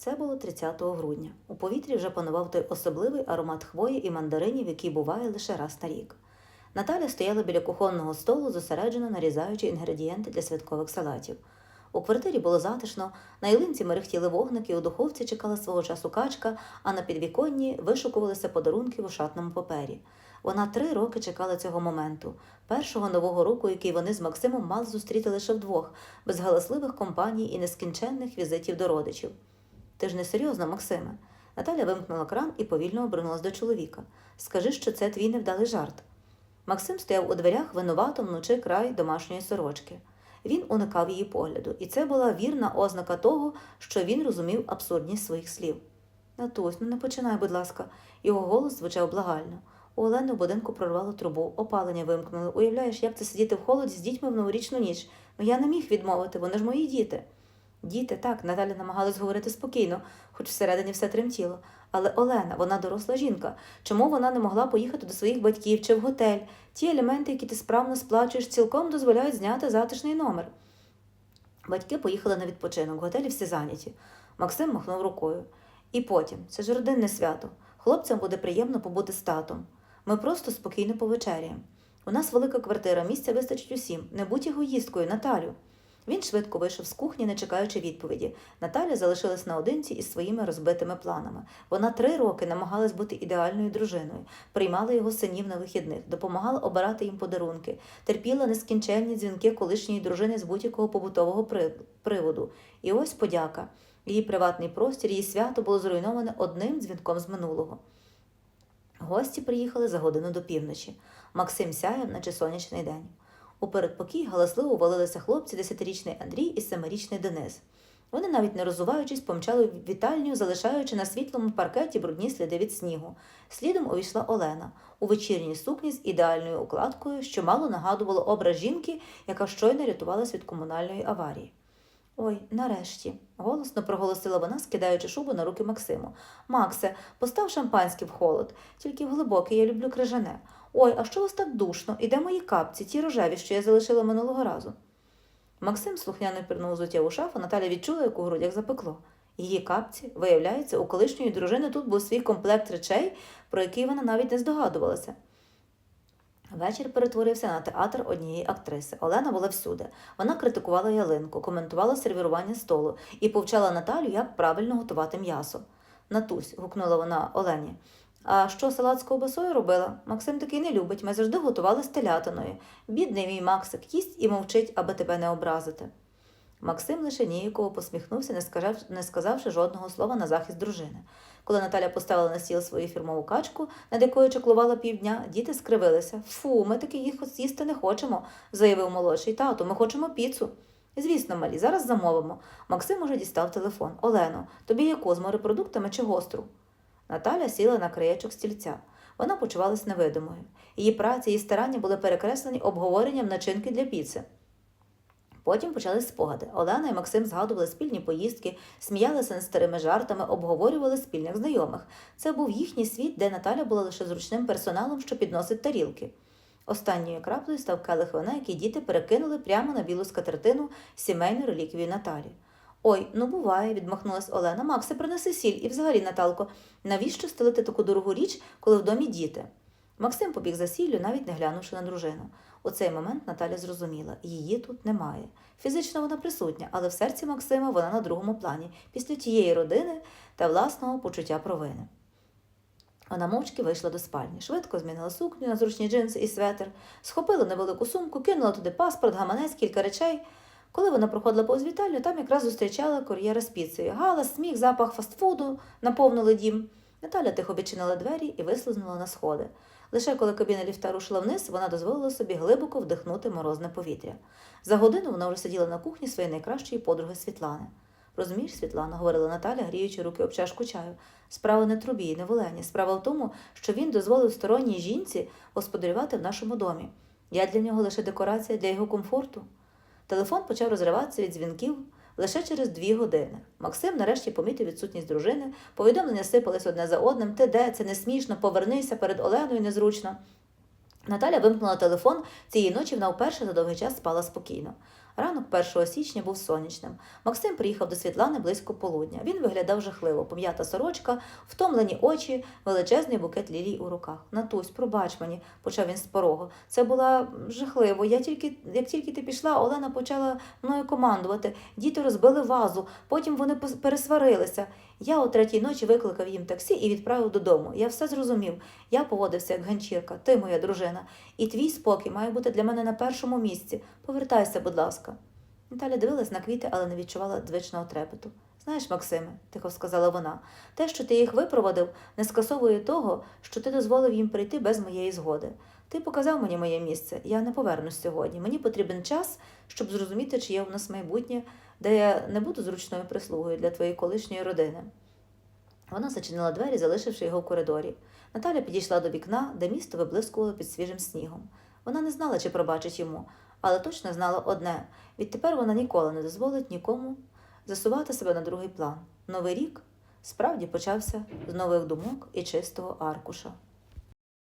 Це було 30 грудня. У повітрі вже панував той особливий аромат хвої і мандаринів, який буває лише раз на рік. Наталя стояла біля кухонного столу, зосереджено нарізаючи інгредієнти для святкових салатів. У квартирі було затишно, на ялинці мерехтіли вогники, у духовці чекала свого часу качка, а на підвіконні вишукувалися подарунки в ушатному папері. Вона три роки чекала цього моменту, першого нового року, який вони з Максимом мали зустріти лише вдвох, без галасливих компаній і нескінченних візитів до родичів. Ти ж не серйозно, Максиме. Наталя вимкнула кран і повільно обернулась до чоловіка. Скажи, що це твій невдалий жарт. Максим стояв у дверях, винувато мнучи край домашньої сорочки. Він уникав її погляду, і це була вірна ознака того, що він розумів абсурдність своїх слів. Натусь, ну не починай, будь ласка, його голос звучав благально. У Олени в будинку прорвало трубу, опалення вимкнули. Уявляєш, як це сидіти в холоді з дітьми в новорічну ніч. Ну я не міг відмовити, вони ж мої діти. Діти, так, Наталя намагалась говорити спокійно, хоч всередині все тремтіло. Але Олена, вона доросла жінка. Чому вона не могла поїхати до своїх батьків чи в готель? Ті елементи, які ти справно сплачуєш, цілком дозволяють зняти затишний номер. Батьки поїхали на відпочинок, готелі всі зайняті. Максим махнув рукою. І потім, це ж родинне свято. Хлопцям буде приємно побути з татом. Ми просто спокійно повечеряємо. У нас велика квартира, місця вистачить усім. Не будь егоїсткою, Наталю. Він швидко вийшов з кухні, не чекаючи відповіді. Наталя залишилась наодинці із своїми розбитими планами. Вона три роки намагалась бути ідеальною дружиною, приймала його синів на вихідних, допомагала обирати їм подарунки, терпіла нескінченні дзвінки колишньої дружини з будь-якого побутового приводу. І ось подяка. Її приватний простір, її свято було зруйноване одним дзвінком з минулого. Гості приїхали за годину до півночі. Максим сяяв, наче сонячний день. У передпокій галасливо валилися хлопці десятирічний Андрій і семирічний Денис. Вони, навіть не розуваючись, помчали в вітальню, залишаючи на світлому паркеті брудні сліди від снігу. Слідом увійшла Олена у вечірній сукні з ідеальною укладкою, що мало нагадувало образ жінки, яка щойно рятувалась від комунальної аварії. Ой, нарешті, голосно проголосила вона, скидаючи шубу на руки Максиму. Максе, постав шампанське в холод, тільки в глибокий, я люблю крижане. Ой, а що вас так душно? І де мої капці, ті рожеві, що я залишила минулого разу. Максим слухняно пірнув взуття у шафу, Наталя відчула, як у грудях запекло. Її капці, виявляється, у колишньої дружини тут був свій комплект речей, про який вона навіть не здогадувалася. Вечір перетворився на театр однієї актриси. Олена була всюди. Вона критикувала ялинку, коментувала сервірування столу і повчала Наталю, як правильно готувати м'ясо. Натусь, гукнула вона Олені. А що салат з ковбасою робила? Максим такий не любить. Ми завжди готували з телятиною. Бідний мій Максик їсть і мовчить, аби тебе не образити. Максим лише ніяково посміхнувся, не, сказав, не сказавши жодного слова на захист дружини. Коли Наталя поставила на стіл свою фірмову качку, над якою чаклувала півдня, діти скривилися. Фу, ми таки їх з'їсти не хочемо, заявив молодший тату. Ми хочемо піцу. Звісно, малі, зараз замовимо. Максим уже дістав телефон. Олено, тобі яку з морепродуктами чи гостру? Наталя сіла на краєчок стільця. Вона почувалась невидимою. Її праця і старання були перекреслені обговоренням начинки для піци. Потім почались спогади. Олена і Максим згадували спільні поїздки, сміялися над старими жартами, обговорювали спільних знайомих. Це був їхній світ, де Наталя була лише зручним персоналом, що підносить тарілки. Останньою краплею став келих вина, який діти перекинули прямо на білу скатертину сімейну реліквію Наталі. Ой, ну буває, відмахнулась Олена. Максе, принеси сіль і взагалі, Наталко, навіщо стелити таку дорогу річ, коли в домі діти? Максим побіг за сіллю, навіть не глянувши на дружину. У цей момент Наталя зрозуміла, її тут немає. Фізично вона присутня, але в серці Максима вона на другому плані, після тієї родини та власного почуття провини. Вона мовчки вийшла до спальні, швидко змінила сукню на зручні джинси і светр, схопила невелику сумку, кинула туди паспорт, гаманець, кілька речей. Коли вона проходила повз вітальню, там якраз зустрічала кур'єра з піцею. Галас, сміх, запах фастфуду наповнили дім. Наталя тихо відчинила двері і вислизнула на сходи. Лише коли кабіна ліфта рушила вниз, вона дозволила собі глибоко вдихнути морозне повітря. За годину вона вже сиділа на кухні своєї найкращої подруги Світлани. Розумієш, Світлана, говорила Наталя, гріючи руки об чашку чаю. Справа не трубі, не в Олені. Справа в тому, що він дозволив сторонній жінці господарювати в нашому домі. Я для нього лише декорація для його комфорту. Телефон почав розриватися від дзвінків лише через дві години. Максим нарешті помітив відсутність дружини, повідомлення сипались одне за одним. Ти де? Це не смішно, повернися перед Оленою незручно. Наталя вимкнула телефон цієї ночі, вона вперше за довгий час спала спокійно. Ранок 1 січня був сонячним. Максим приїхав до Світлани близько полудня. Він виглядав жахливо, пом'ята сорочка, втомлені очі, величезний букет лілій у руках. Натусь, пробач мені, почав він з порогу. Це була жахливо. Я тільки, як тільки ти пішла, Олена почала мною командувати. Діти розбили вазу, потім вони пересварилися. Я о третій ночі викликав їм таксі і відправив додому. Я все зрозумів. Я поводився як ганчірка, ти моя дружина, і твій спокій має бути для мене на першому місці. Повертайся, будь ласка. Наталя дивилась на квіти, але не відчувала звичного трепету. Знаєш, Максиме, тихо сказала вона, те, що ти їх випроводив, не скасовує того, що ти дозволив їм прийти без моєї згоди. Ти показав мені моє місце, я не повернусь сьогодні. Мені потрібен час, щоб зрозуміти, чи є в нас майбутнє, де я не буду зручною прислугою для твоєї колишньої родини. Вона зачинила двері, залишивши його в коридорі. Наталя підійшла до вікна, де місто виблискувало під свіжим снігом. Вона не знала, чи пробачить йому, але точно знала одне відтепер вона ніколи не дозволить нікому засувати себе на другий план. Новий рік справді почався з нових думок і чистого аркуша.